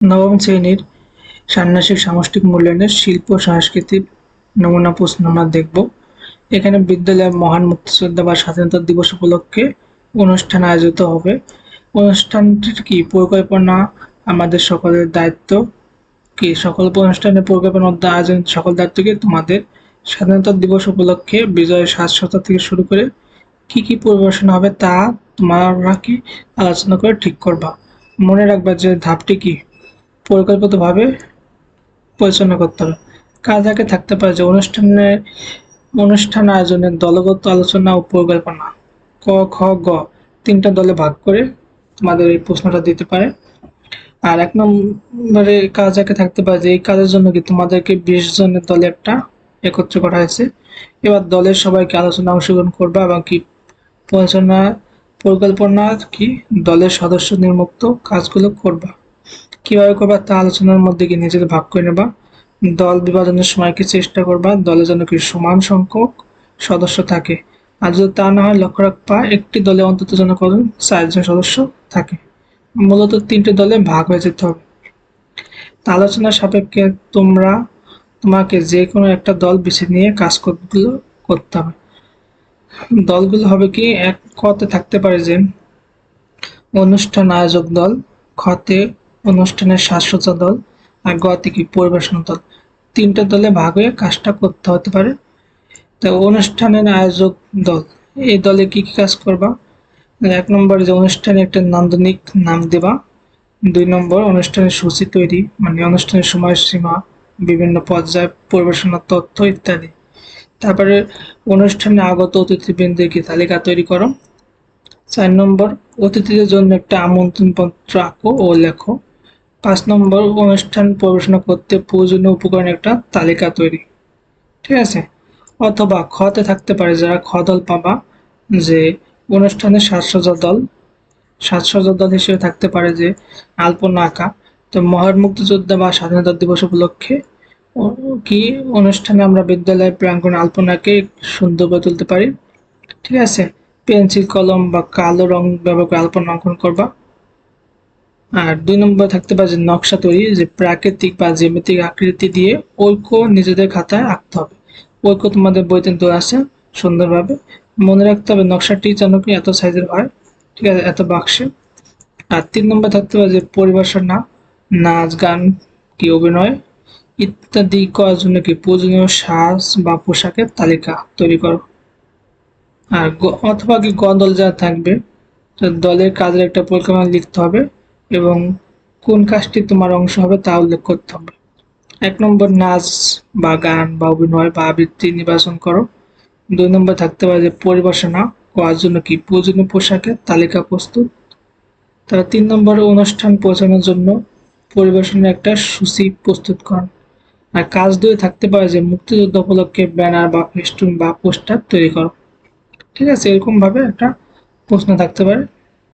নবম শ্রেণির ষান্মাসিক সামষ্টিক মূল্যায়নের শিল্প সংস্কৃতির নমুনা প্রশ্ন আমরা দেখব। এখানে বিদ্যালয়ে মহান মুক্তিযোদ্ধা বা স্বাধীনতা দিবস উপলক্ষে অনুষ্ঠান আয়োজিত হবে। অনুষ্ঠানটির কি পরিকল্পনা, আমাদের সকলের দায়িত্ব কি? সকল অনুষ্ঠানের পরিকল্পনা আয়োজন, সকল দায়িত্ব কি তোমাদের স্বাধীনতা দিবস উপলক্ষে বিজয় সাজসজ্জা থেকে শুরু করে কি কি পরিবেশন হবে তা তোমরা কি আলোচনা করে ঠিক করবা। মনে রাখবা যে ধাপটি কি? পরিকল্পিতভাবে পরিচালনা করতে হবে। কাজ আগে থাকতে পারে যে অনুষ্ঠানে, অনুষ্ঠান আয়োজনের দলগত আলোচনা ও পরিকল্পনা, ক, খ, গ, তিনটা দলে ভাগ করে তোমাদের এই প্রশ্নটা দিতে পারে। আর এক নম্বরে কাজ আগে থাকতে পারে যে এই কাজের জন্য কি তোমাদেরকে বিশ জনের দলে একটা একত্র করা হয়েছে। এবার দলের সবাইকে আলোচনা অংশগ্রহণ করবে এবং কি পরিচালনা, পরিকল্পনা কি দলের সদস্য নির্মুক্ত কাজগুলো করবা। কীভাবে করবা তা আলোচনার মধ্যে কি নিজেদের ভাগ করে নেবা। দল বিভাজনের সময় কি চেষ্টা করবা? দলের যেন কি সমান সংখ্যক সদস্য থাকে? আর যদি তা না হয়, লক্ষ্য রাখবা, একটি দলে অন্তত যেন কজন? চারজন সদস্য থাকে। মূলত তিনটে দলে ভাগ হয়ে যেতে হবে। আলোচনার সাপেক্ষে তোমরা, তোমাকে যে কোনো একটা দল বেছে নিয়ে কাজগুলো করতে হবে। দলগুলো হবে কি, এক কতে থাকতে পারে যে, অনুষ্ঠান আয়োজক দল খতে অনুষ্ঠানের সাজসজ্জা দল আর গতে কি পরিবেশনা দল। তিনটে দলে ভাগ হয়ে কাজটা করতে হতে পারে। তো অনুষ্ঠানের আয়োজক দল, এই দলে কি কি কাজ করবা? এক নম্বর যে অনুষ্ঠানে একটা নান্দনিক নাম দেবা। দুই নম্বর অনুষ্ঠানের সূচি তৈরি মানে অনুষ্ঠানের সময়সীমা, বিভিন্ন পর্যায়ে, পরিবেশনার তথ্য ইত্যাদি। তারপরে অনুষ্ঠানে আগত অতিথিবৃন্দের কি তালিকা তৈরি করো। চার নম্বর, অতিথিদের জন্য একটা আমন্ত্রণ পত্র আঁকো ও লেখো। পাঁচ নম্বর অনুষ্ঠান পরিবেশনা করতে প্রয়োজনীয় উপকরণের একটা তালিকা তৈরি। ঠিক আছে? অথবা খতে থাকতে পারে যারা খ দল পাবা, যে অনুষ্ঠানের সাজসজ্জা দল সাজসজ্জা দল হিসেবে থাকতে পারে যে আলপনা আঁকা তো মহান মুক্তিযোদ্ধা বা স্বাধীনতা দিবস উপলক্ষে কি অনুষ্ঠানে আমরা বিদ্যালয়ের প্রাঙ্গণে আলপনাকে সুন্দর করে তুলতে পারি? ঠিক আছে? পেন্সিল, কলম বা কালো রং ব্যবহার করে আলপনা অঙ্কন করবা। আর দুই নম্বর থাকতে পারে যে নকশা তৈরি, যে প্রাকৃতিক বা জ্যামিতিক আকৃতি দিয়ে ঐক্য নিজেদের খাতায় আঁকতে হবে। ঐক্য তোমাদের বইতে দেওয়া আছে, সুন্দরভাবে। মনে রাখতে হবে নকশাটি যেন কি এত সাইজের হয়, ঠিক আছে, এত বাক্সে। আর তিন নম্বর থাকতে পারে যে পরিবেশনা নাচ, গান কি অভিনয়, ইত্যাদি করার জন্য কি প্রয়োজনীয় সাজ বা পোশাকের তালিকা তৈরি করো। আর অথবা কি গ দল যা থাকবে দলের কাজের একটা পরিকল্পনা লিখতে হবে। এবং কোন কাজটি তোমার অংশ হবে তা উল্লেখ করতে হবে। এক নম্বর, নাচ বা গান বা অভিনয় বা আবৃত্তি নির্বাচন করো। দুই নম্বর, থাকতে পারে যে পরিবেশনা করার জন্য কি প্রয়োজনীয় পোশাকের তালিকা প্রস্তুত। তারা তিন নম্বরে, অনুষ্ঠান পৌঁছানোর জন্য পরিবেশনের একটা সূচি প্রস্তুত করেন আর কাজ দুই থাকতে পারে যে মুক্তিযুদ্ধ উপলক্ষে ব্যানার বা ফেস্টুন বা পোস্টার তৈরি করো। ঠিক আছে, এরকমভাবে একটা প্রশ্ন থাকতে পারে।